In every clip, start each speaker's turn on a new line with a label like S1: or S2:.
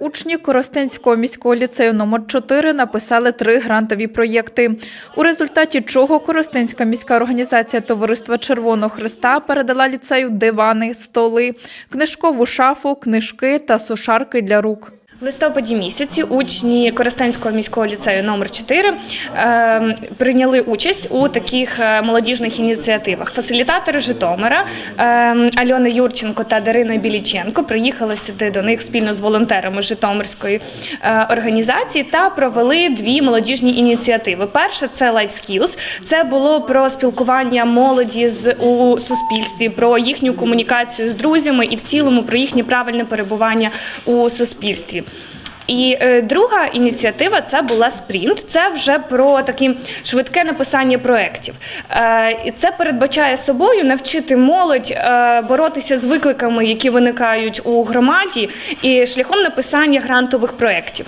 S1: Учні Коростенського міського ліцею номер 4 написали три грантові проєкти, у результаті чого Коростенська міська організація Товариства Червоного Христа передала ліцею дивани, столи, книжкову шафу, книжки та сушарки для рук.
S2: В листопаді місяці учні Коростенського міського ліцею номер 4 е, прийняли участь у таких е, молодіжних ініціативах. Фасилітатори Житомира е, Альона Юрченко та Дарина Біліченко приїхали сюди до них спільно з волонтерами Житомирської е, організації та провели дві молодіжні ініціативи. Перша це Life Skills. Це було про спілкування молоді з у суспільстві, про їхню комунікацію з друзями і в цілому про їхнє правильне перебування у суспільстві. І е, друга ініціатива це була спринт. Це вже про таке швидке написання проєктів. Е, і це передбачає собою навчити молодь е, боротися з викликами, які виникають у громаді, і шляхом написання грантових проєктів.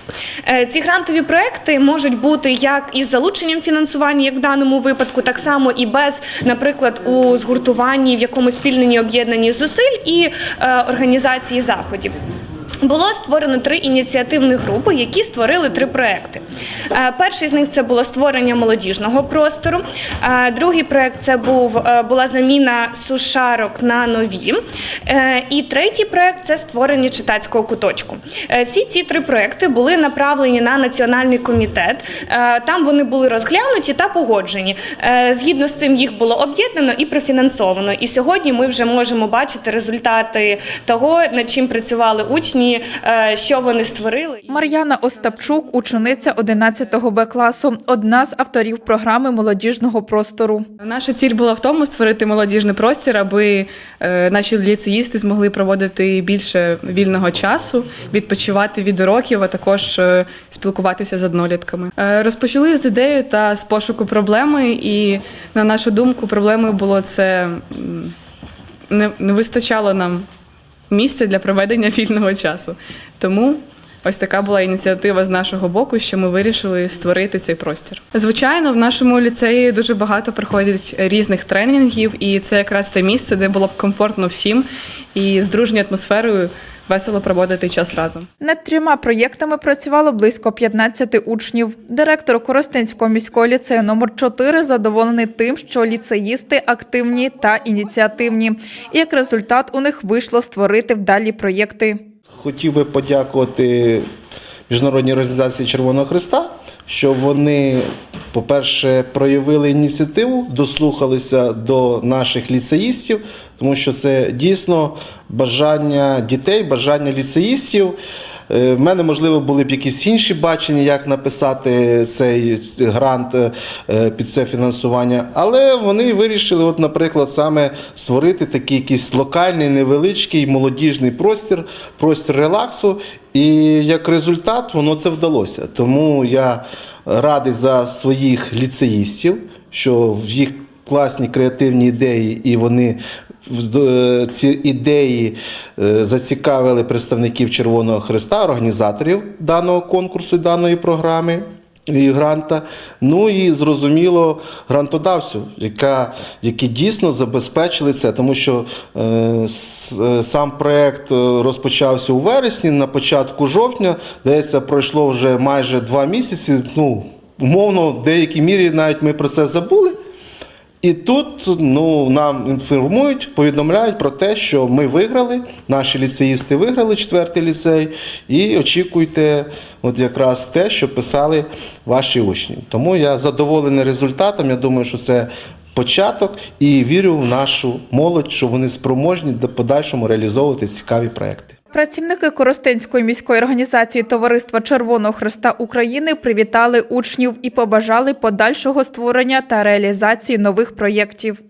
S2: Ці грантові проєкти можуть бути як із залученням фінансування, як в даному випадку, так само і без, наприклад, у згуртуванні в якомусь спільненні об'єднанні зусиль і організації заходів. Було створено три ініціативні групи, які створили три проекти. Е, Перший з них це було створення молодіжного простору. Е, Другий проект це був е, була заміна сушарок на нові. І третій проект це створення читацького куточку. Всі ці три проекти були направлені на національний комітет. Там вони були розглянуті та погоджені. Згідно з цим їх було об'єднано і профінансовано. І сьогодні ми вже можемо бачити результати того, над чим працювали учні, е, що вони створили.
S1: Мар'яна Остапчук, учениця 11 Б класу, одна з авторів програми молодіжного простору.
S3: Наша ціль була в тому створити молодіжний простір, аби е, наші ліцеїсти змогли проводити більше вільного часу, відпочивати від уроків, а також е, спілкуватися з однолітками. Розпочали з ідеєю та з пошуку проблеми, і на нашу думку, проблемою було це не, не вистачало нам місця для проведення вільного часу. Тому Ось така була ініціатива з нашого боку, що ми вирішили створити цей простір. Звичайно, в нашому ліцеї дуже багато проходить різних тренінгів, і це якраз те місце, де було б комфортно всім і з дружньою атмосферою весело проводити час разом.
S1: Над трьома проєктами працювало близько 15 учнів. Директор Коростенського міського ліцею номер 4 задоволений тим, що ліцеїсти активні та ініціативні. І як результат у них вийшло створити вдалі проєкти.
S4: Хотів би подякувати Міжнародній організації Червоного Христа, що вони, по-перше, проявили ініціативу, дослухалися до наших ліцеїстів, тому що це дійсно бажання дітей, бажання ліцеїстів. Е, В мене, можливо, були б якісь інші бачення, як написати цей грант е, під це фінансування. Але вони вирішили, от, наприклад, саме створити такий якийсь локальний, невеличкий молодіжний простір, простір релаксу. І як результат, воно це вдалося. Тому я радий за своїх ліцеїстів, що в їх класні креативні ідеї, і вони ці ідеї е, зацікавили представників Червоного Христа, організаторів даного конкурсу, даної програми. І гранта, ну і зрозуміло грантодавцю, яка, які дійсно забезпечили це, тому що е, е, сам проект е, розпочався у вересні, на початку жовтня, здається, пройшло вже майже два місяці. Ну, умовно, в деякій мірі навіть ми про це забули. І тут ну, нам інформують, повідомляють про те, що ми виграли, наші ліцеїсти виграли четвертий ліцей, і очікуйте от якраз те, що писали ваші учні. Тому я задоволений результатом. Я думаю, що це початок і вірю в нашу молодь, що вони спроможні до подальшому реалізовувати цікаві проекти.
S1: Працівники Коростенської міської організації Товариства Червоного Христа України привітали учнів і побажали подальшого створення та реалізації нових проєктів.